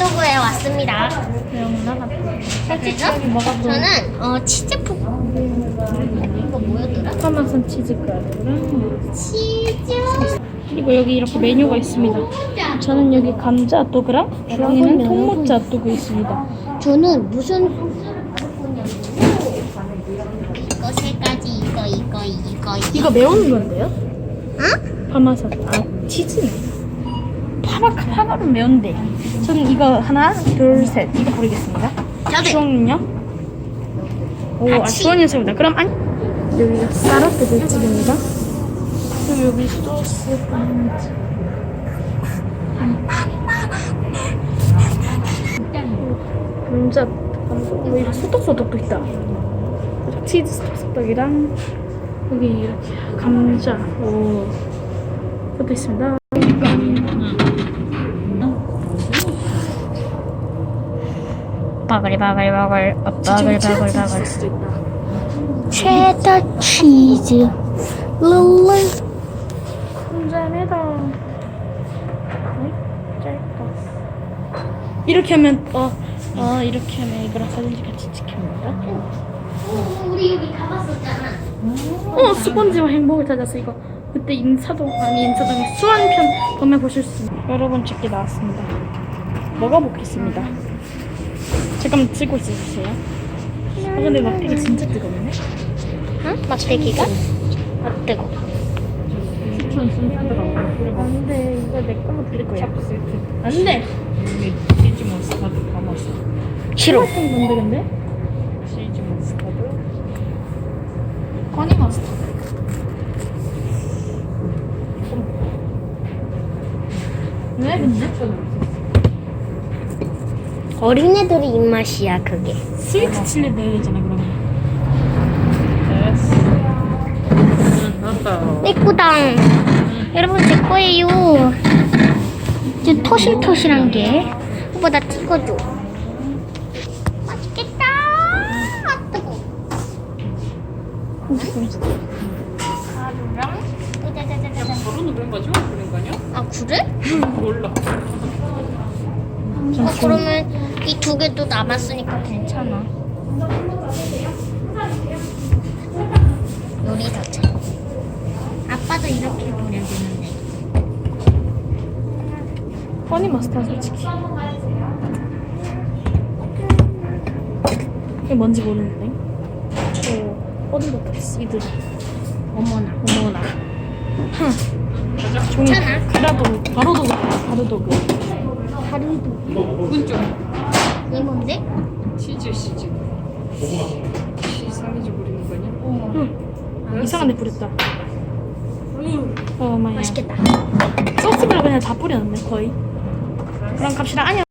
핫도그에 왔습니다. 그래서 저는 어 치즈푸 이거 뭐였더라? 파마산 치즈 가루랑 치즈 그리고 여기 이렇게 메뉴가 있습니다. 저는 여기 감자 핫도그랑 주황이는 통모짜 핫도그 있습니다. 저는 무슨 이거 세 가지 이거 이거 이거 이거 매운 건데요? 응? 파마산 아 치즈네. 파마 파마는 매운데. 저는 이거 하나 둘 셋 이거 고르겠습니다. 저도 주황은요? 오, 아. 주황이 습니다 그럼 안 여기가 사라트 들집입니다. 그리고 여기 소스 감자 오, 이런 소떡소떡도 있다. 치즈 소떡소떡이랑 여기 이렇게 감자 오 그것도 있습니다. 바글바글바글 바글바글바글. 체더 치즈 룰루. 어이, 짧다. 이렇게 하면 어, 어 이렇게 하면 이거랑 사진 같이 찍힙니다. 우리 여기 가봤었잖아 어 스펀지와 행복을 찾아서 이거 그때 인사동 아니 인사동의 수완편 보면 보실 수 있습니다. 여러 번 찍게 나왔습니다. 먹어보겠습니다. 잠깐만 찍고 있어주세요. 아 근데 막대기 진짜 뜨겁네. 응? 막대기가? 아 뜨거 안돼 이거 내 거만 들릴 거야. 안돼. 치즈 머스타드 파마스 싫어 근데? 치즈 머스타드 허니 머스터. 왜 근데? 어린애들의 입맛이야 그게. 스위트 칠리 되잖아 그러면. 됐어 응 됐다. 내 거당. 여러분 제 거예요. 저 토실토실한 게. 오빠 나 찍어줘. 맛있겠다. 아 뜨거. 가루랑 짜자자자자? 그런 거? 아 그래? 몰라. 어 그러면 이 두 개도 남았으니까 괜찮아 요리 자체 아빠도 이렇게 되는데 허니 머스타드 솔직히. 이게 뭔지 모르는데. 오, 어디 버터 시드. 어머나 어머나. 종이 괜찮아. 가라도 바로도 바로도그. 가루도 오른쪽 이 뭔데? 치즈 치즈 이상해져 버리는 거 아니야? 응. 이상한 데 뿌렸다. 어 마야. 맛있겠다 소스를 그냥 다 뿌려놨네 거의. 그럼 갑시다 안녕.